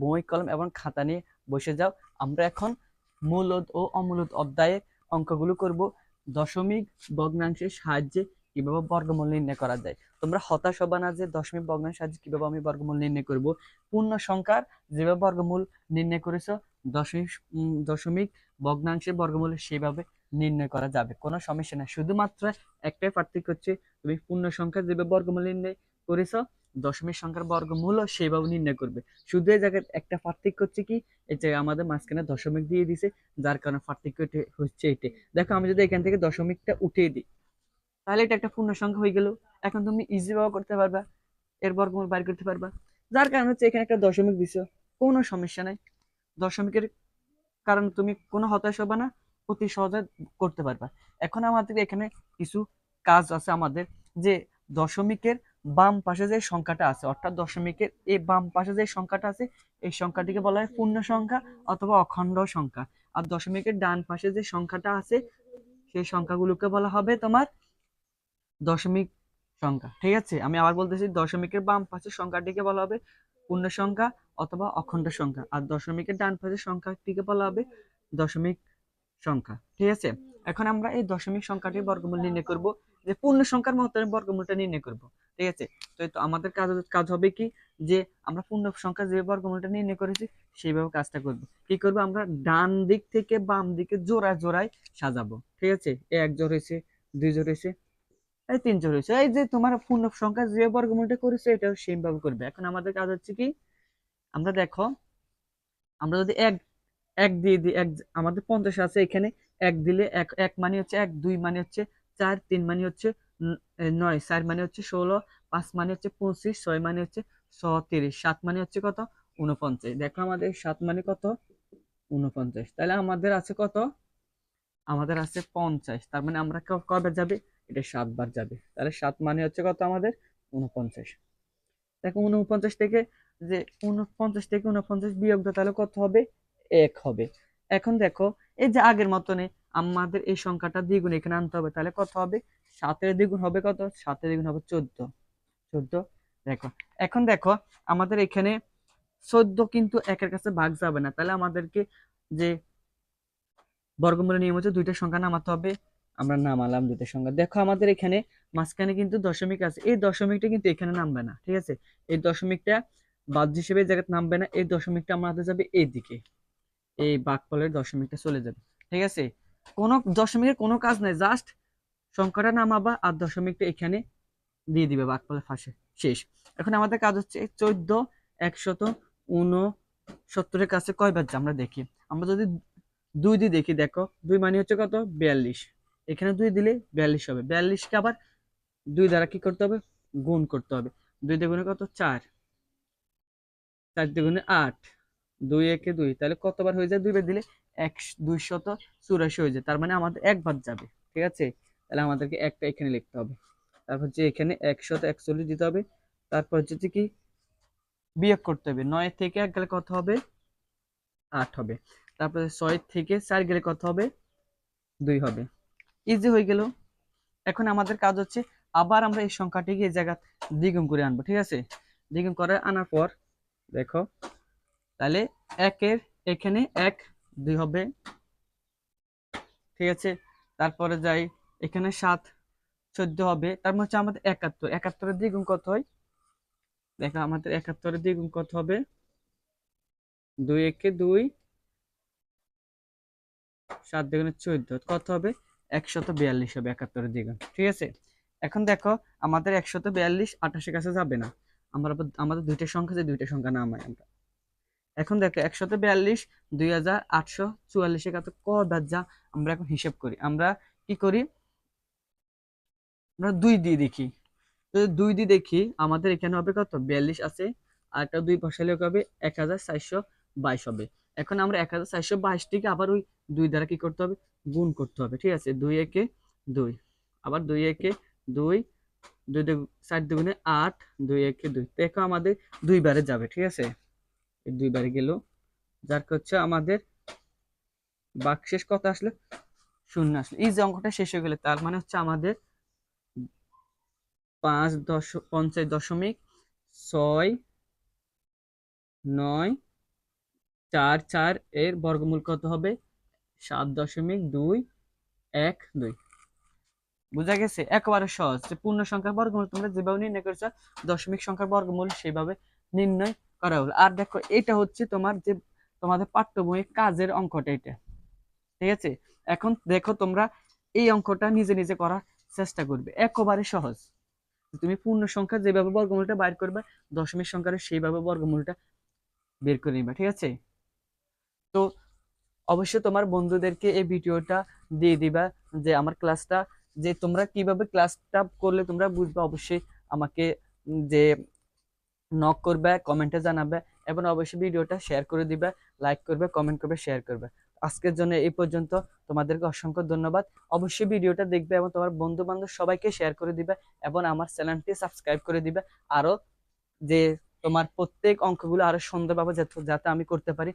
বই, কলম এবং খাতা নিয়ে বসে যাও। আমরা এখন মূলদ ও অমূলদ অধ্যায়ে অঙ্কগুলো করব। দশমিক ভগ্নাংশের সাহায্যে কীভাবে বর্গমূল নির্ণয় করা যায়? তোমরা হতাশ হবা না যে দশমিক ভগ্নাংশের সাহায্যে কীভাবে আমি বর্গমূল নির্ণয় করব। পূর্ণ সংখ্যার যেভাবে বর্গমূল নির্ণয় করেছ, দশমিক দশমিক ভগ্নাংশের বর্গমূল সেভাবে নির্ণয় করা যাবে। কোনো সমস্যা না শুধুমাত্র একটাই পার্থক্য হচ্ছে, তুমি পূর্ণ সংখ্যার যেভাবে বর্গমূল নির্ণয় করেছ দশমিক সংখ্যার বর্গমূলও সেভাবে নির্ণয় করবে। শুধু এই জায়গায় একটা পার্থক্য হচ্ছে কি, এই জায়গায় আমাদের মাঝখানে দশমিক দিয়ে দিছে, যার কারণে পার্থক্য হচ্ছে এটি দেখো, আমি যদি এখান থেকে দশমিকটা উঠিয়ে দিই, তাহলে এটা একটা পূর্ণ সংখ্যা হয়ে গেল। এখন তুমি ইজি ভাবে করতে পারবা, এর বর্গমূল বাইর করতে পারবা। যার কারণে হচ্ছে এখানে একটা দশমিক দিছো, কোনো সমস্যা নাই। দশমিকের কারণ তুমি কোনো হতাশ হবে না, অতি সহজে করতে পারবা। এখন আমাদের এখানে কিছু কাজ আছে আমাদের, যে দশমিকের বাম পাশে যে সংখ্যাটা আছে, অর্থাৎ দশমিকের এই বাম পাশে যে সংখ্যাটা আছে, এই সংখ্যাটিকে বলা হয় পূর্ণ সংখ্যা অথবা অখণ্ড সংখ্যা। আর দশমিকের ডান পাশে যে সংখ্যাটা আছে, সেই সংখ্যাগুলোকে বলা হবে তোমার দশমিক সংখ্যা। ঠিক আছে? আমি আবার বলতেছি, দশমিকের বাম পাশের সংখ্যাটিকে বলা হবে পূর্ণ সংখ্যা অথবা অখণ্ড সংখ্যা। আর দশমিকের ডান পাশের সংখ্যাটিকে বলা হবে দশমিক সংখ্যা। ঠিক আছে? এখন আমরা এই দশমিক সংখ্যাটির বর্গমূল নির্ণয় করব। যে পূর্ণ সংখ্যার মতো বর্গমূলটা নির্ণয় করব। ঠিক আছে? তো আমাদের কাজ কাজ হবে কি? যে আমরা পূর্ণ সংখ্যা যে বর্গমূলটা নির্ণয় করেছি, সেইভাবে কাজটা করব। কি করব? আমরা ডান দিক থেকে বাম দিকে জোড়া জোড়ায় সাজাবো। ঠিক আছে? এক জোড় হয়েছে, দুই জোড় হয়েছে, এই তিন জোড় হয়েছে। এই যে তোমার পূর্ণ সংখ্যা যে বর্গমূলটা করেছে, এটাও সেম ভাবে করবে। এখন আমাদের কাজ হচ্ছে কি? আমরা দেখো, আমরা যদি এক এক দিয়ে দিই, এক, আমাদের পঞ্চাশ আছে এখানে। এক দিলে এক এক মানে হচ্ছে এক, দুই মানে হচ্ছে চার, তিন মানে হচ্ছে নয়, চার মানে হচ্ছে ষোলো, পাঁচ মানে হচ্ছে পঁচিশ, ছয় মানে হচ্ছে ছত্রিশ, সাত মানে হচ্ছে কত? উনপঞ্চাশ দেখো আমাদের সাত মানে কত? উনপঞ্চাশ তাহলে আমাদের আছে কত? আমাদের আছে পঞ্চাশ। তার মানে আমরা ক- কবে যাবে? এটা সাতবার যাবে। তাহলে সাত মানে হচ্ছে কত আমাদের? উনপঞ্চাশ দেখো উনপঞ্চাশ থেকে যে উনপঞ্চাশ থেকে উনপঞ্চাশ বিয়োগ তাহলে কত হবে? এক হবে। এখন দেখো, এই যে আগের মতনে আমাদের এই সংখ্যাটা দ্বিগুণ এখানে আনতে হবে, তাহলে কত হবে? সাতের দ্বিগুণ হবে কত? সাতের দ্বিগুণ হবে চোদ্দ। চোদ্দ, দেখো। এখন দেখো, আমাদের এখানে চোদ্দ কিন্তু একের কাছে ভাগ যাবে না। তাহলে আমাদেরকে যে বর্গমূলের নিয়ম হচ্ছে দুইটা সংখ্যা নামাতে হবে। আমরা নামালাম দুইটা সংখ্যা। দেখো, আমাদের এখানে মাঝখানে কিন্তু দশমিক আছে। এই দশমিকটা কিন্তু এখানে নামবে না, ঠিক আছে? এই দশমিকটা বাদ হিসেবে এই জায়গায় নামবে না। এই দশমিকটা আমাদের যাবে এইদিকে। এই বাঘফলের দশমিকটা চলে যাবে, ঠিক আছে? কোনো দশমিকের কোনো কাজ নাই। জাস্ট সংখ্যাটা নামাবা আর দশমিকটা এখানে দিয়ে দিবে বাঘফলের ফাঁসে। শেষ। এখন আমাদের কাজ হচ্ছে চোদ্দ, একশত উনসত্তরের কাছে কয়বার যা আমরা দেখি। আমরা যদি দুই দিয়ে দেখি, দেখো, দুই মানে হচ্ছে কত? বিয়াল্লিশ। এখানে দুই দিলে বিয়াল্লিশ হবে। বিয়াল্লিশকে আবার দুই দ্বারা কি করতে হবে? গুণ করতে হবে। দুই দ্বিগুণে কত? চার। চার দ্বিগুণে আট। দুই একে দুই। তাহলে কতবার হয়ে যায়? দুইবার দিলে এক, দুইশত চুরাশি হয়ে যায়। তার মানে আমাদের একবার যাবে। ঠিক আছে? তাহলে আমাদেরকে একটা এখানে লিখতে হবে। তারপর হচ্ছে এখানে একশত একচল্লিশ দিতে হবে, তারপর হচ্ছে কি বিয়োগ করতে হবে। নয় থেকে এক গেলে কত হবে? আট হবে। তারপরে ছয় থেকে চার গেলে কত হবে? দুই হবে। ইজি হয়ে গেল। এখন আমাদের কাজ হচ্ছে আবার আমরা এই সংখ্যাটিকে এই জায়গা দ্বিগুণ করে আনব, ঠিক আছে? দ্বিগুণ করে আনার পর, দেখো, তাহলে একের এখানে এক, দুই হবে। ঠিক আছে? তারপরে যাই এখানে সাত, চোদ্দ হবে। তার মানে হচ্ছে আমাদের একাত্তর। একাত্তরের দ্বিগুণ কত হয়? দেখো, আমাদের একাত্তরের দ্বিগুণ কত হবে? দুই একে দুই, সাত দ্বিগুণে চোদ্দ, কত হবে? একশত বিয়াল্লিশ হবে একাত্তরের দ্বিগুণ। ঠিক আছে? এখন দেখো, আমাদের একশত বিয়াল্লিশ আঠাশের কাছে যাবে না। আমরা আমাদের দুইটা সংখ্যা যে দুইটা সংখ্যা নামাই আমরা। এখন দেখো, একশত বিয়াল্লিশ, দুই হাজার আটশো চুয়াল্লিশের কাছে কবার যা আমরা এখন হিসেব করি। আমরা কি করি? আমরা দুই দিয়ে দেখি। যদি দুই দিয়ে দেখি, আমাদের এখানে হবে কত? বিয়াল্লিশ আছে, আর একটা দুই বসালে হবে এক হাজার চারশো বাইশ হবে। এখন আমরা এক হাজার চারশো বাইশটিকে আবার ওই দুই দ্বারা কি করতে হবে? গুণ করতে হবে, ঠিক আছে? দুই একে দুই, আবার দুই একে দুই দুই দু- চার দুগুণে আট, দুই একে দুই। দেখো আমাদের দুইবারে যাবে, ঠিক আছে? দুইবারে গেল, যার হচ্ছে? আমাদের বাকশেষ কত আসলে? শূন্য আসলে। এই যে অঙ্কটা শেষ হয়ে গেলে, তার মানে হচ্ছে আমাদের পাঁচ দশ, পঞ্চাশ দশমিক ছয় নয় চার চার এর বর্গমূল কত হবে? সাত দশমিক দুই এক দুই। বুঝা গেছে? একেবারে সহজ। পূর্ণ সংখ্যার বর্গমূল তোমরা যেভাবে নির্ণয় করেছ, দশমিক সংখ্যার বর্গমূল সেভাবে নির্ণয় করা হলো। আর দেখো, এটা হচ্ছে তোমার যে তোমাদের পাঠ্য বইয়ের কাজের অঙ্কটা এটা। ঠিক আছে? এখন দেখো তোমরা এই অঙ্কটা নিজে নিজে করার চেষ্টা করবে। একেবারে সহজ। তুমি পূর্ণ সংখ্যা যেভাবে বর্গমূলটা বাইর করবে, দশমিক সংখ্যার সেইভাবে বর্গমূলটা বের করে নিবা, ঠিক আছে? তো অবশ্যই তোমার বন্ধুদেরকে এই ভিডিওটা দিয়ে দিবা যে আমার ক্লাসটা, যে তোমরা কীভাবে ক্লাসটা করলে তোমরা বুঝবে, অবশ্যই আমাকে যে নক করবে কমেন্টে জানাবে এবং অবশ্যই ভিডিওটা শেয়ার করে দিবে লাইক করবে কমেন্ট করবে শেয়ার করবে। আজকের জন্য এই পর্যন্ত। তোমাদেরকে অসংখ্য ধন্যবাদ। অবশ্যই ভিডিওটা দেখবে এবং তোমার বন্ধু বান্ধব সবাইকে শেয়ার করে দিবে এবং আমার চ্যানেলটি সাবস্ক্রাইব করে দিবে। আরও যে তোমার প্রত্যেক অঙ্কগুলো আরও সুন্দরভাবে যাতে আমি করতে পারি,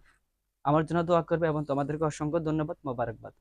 আমার জন্য দোয়া করবে এবং তোমাদেরকে অসংখ্য ধন্যবাদ। মোবারকবাদ।